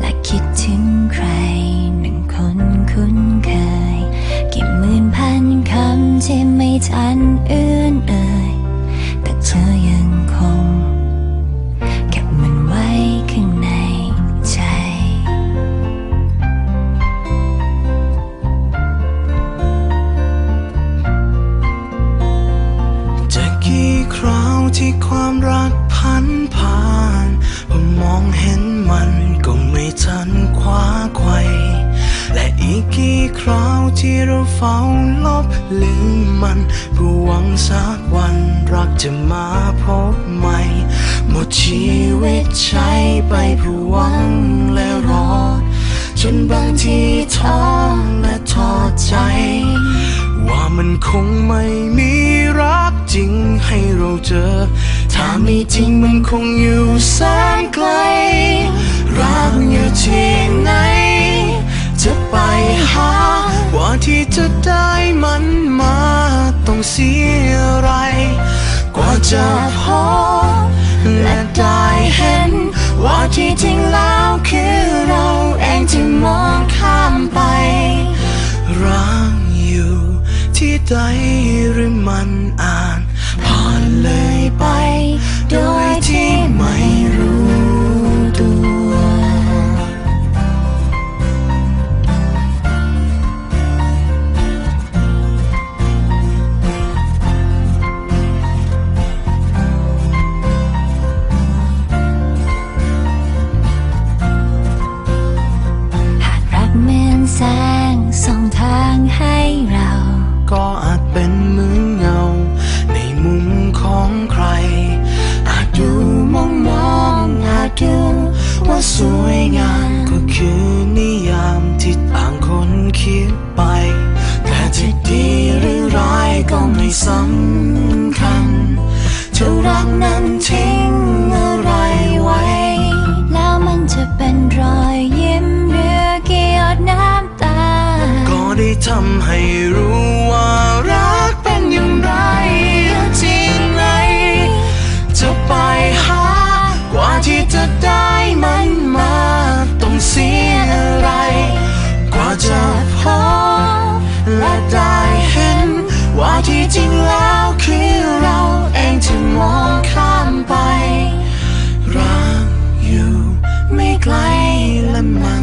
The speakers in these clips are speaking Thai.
และคิดถึงใครหนึ่งคนคุ้นเคย กี่หมื่นพันคำที่ไม่ทันเอ คราวที่เราเฝ้าลบลืมมันผู้หวังสักวันรักจะมาพบใหม่ หมดชีวิตใช้ไปผู้หวังและรอ จนบางทีท้อและท้อใจ ว่ามันคงไม่มีรักจริงให้เราเจอ ถ้ามีจริงมันคงอยู่แสนไกล รักอยู่ที่ไหน จะไปหากว่าที่จะได้มันมาต้องเสียอะไร กว่าจะพอและได้เห็น ว่าที่จริงแล้วคือเราเองที่มองข้ามไปร้างอยู่ที่ใดหรือมันอ่านผ่านเลยไป โดยที่ไม่ สวยงามก็คือนิยามที่ต่างคนคิดไป แต่จะดีหรือร้ายก็ไม่สำคัญเธอรักนั้นทิ้ง my.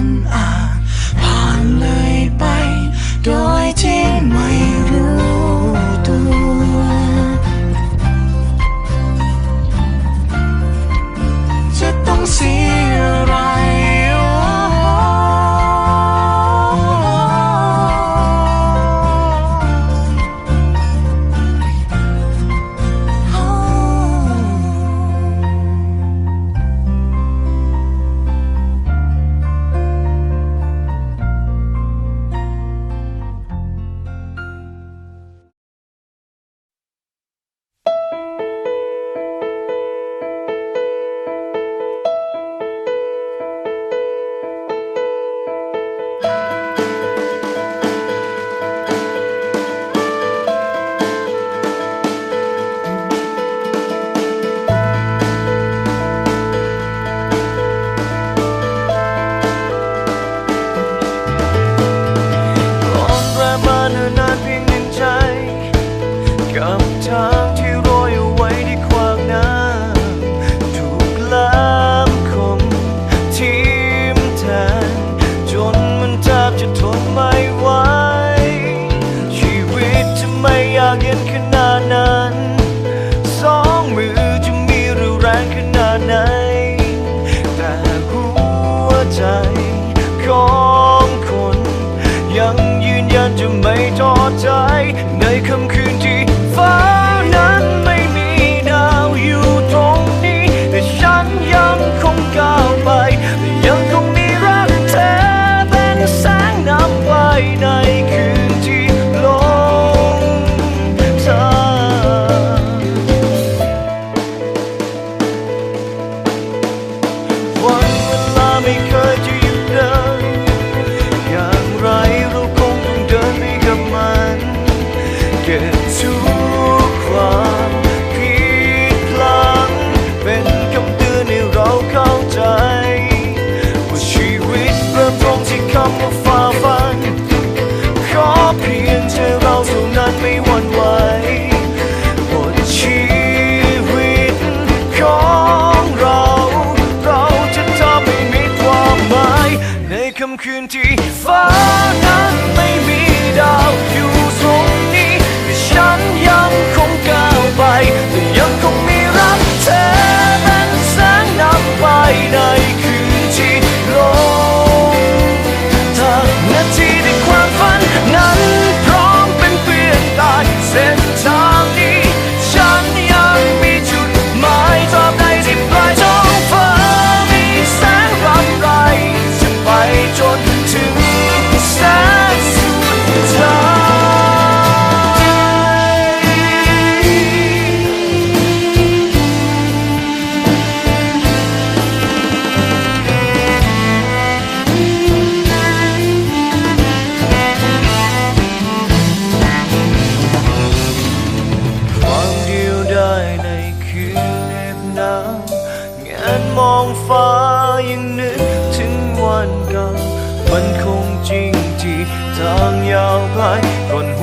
some queen tea. Fuck.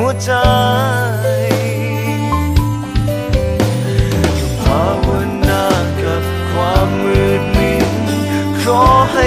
วใจ ภาวนากับความมืดมิดขอให้